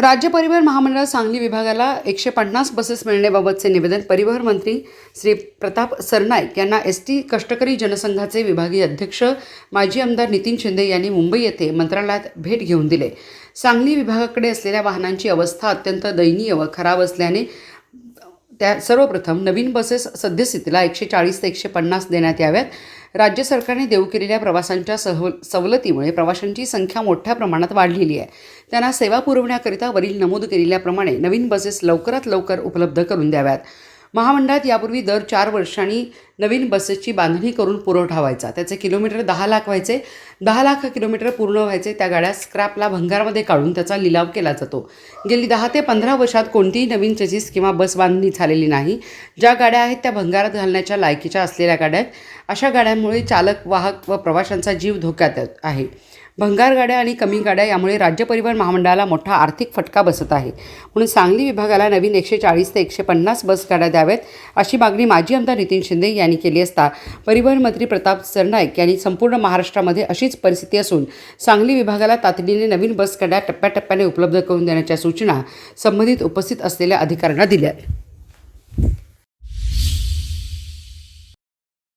राज्य परिवहन महामंडळ सांगली विभागाला एकशे पन्नास बसेस मिळण्याबाबतचे निवेदन परिवहन मंत्री श्री प्रताप सरनाईक यांना एस टी कष्टकरी जनसंघाचे विभागीय अध्यक्ष माजी आमदार नितीन शिंदे यांनी मुंबई येथे मंत्रालयात भेट घेऊन दिले. सांगली विभागाकडे असलेल्या वाहनांची अवस्था अत्यंत दयनीय व खराब असल्याने त्या सर्वप्रथम नवीन बसेस सद्यस्थितीला एकशे चाळीस ते एकशे पन्नास देण्यात याव्यात. राज्य सरकारने देऊ केलेल्या प्रवासांच्या सहव सवलतीमुळे प्रवाशांची संख्या मोठ्या प्रमाणात वाढलेली आहे. त्यांना सेवा पुरवण्याकरिता वरील नमूद केलेल्याप्रमाणे नवीन बसेस लवकरात लवकर उपलब्ध करून द्याव्यात. महामंडळात यापूर्वी दर चार वर्षांनी नवीन बसेसची बांधणी करून पुरवठा व्हायचा. त्याचे किलोमीटर दहा लाख व्हायचे. दहा लाख किलोमीटर पूर्ण व्हायचे. त्या गाड्या स्क्रॅपला भंगारमध्ये काढून त्याचा लिलाव केला जातो. गेली दहा ते पंधरा वर्षात कोणतीही नवीन चेसिस किंवा बस बांधणी झालेली नाही. ज्या गाड्या आहेत त्या भंगारात घालण्याच्या लायकीच्या असलेल्या गाड्या आहेत. अशा गाड्यांमुळे चालक वाहक व प्रवाशांचा जीव धोक्यात आहे. भंगार गाड्या आणि कमी गाड्या यामुळे राज्य परिवहन महामंडळाला मोठा आर्थिक फटका बसत आहे. म्हणून सांगली विभागाला नवीन एकशे चाळीस ते एकशे पन्नास बस गाड्या द्याव्यात अशी मागणी माजी आमदार नितीन शिंदे यांनी केली असता. परिवहन मंत्री प्रताप सरनाईक यांनी संपूर्ण महाराष्ट्रामध्ये अशीच परिस्थिती असून सांगली विभागाला तातडीने नवीन बस गाड्या टप्प्याटप्प्याने उपलब्ध करून देण्याच्या सूचना संबंधित उपस्थित असलेल्या अधिकाऱ्यांना दिल्या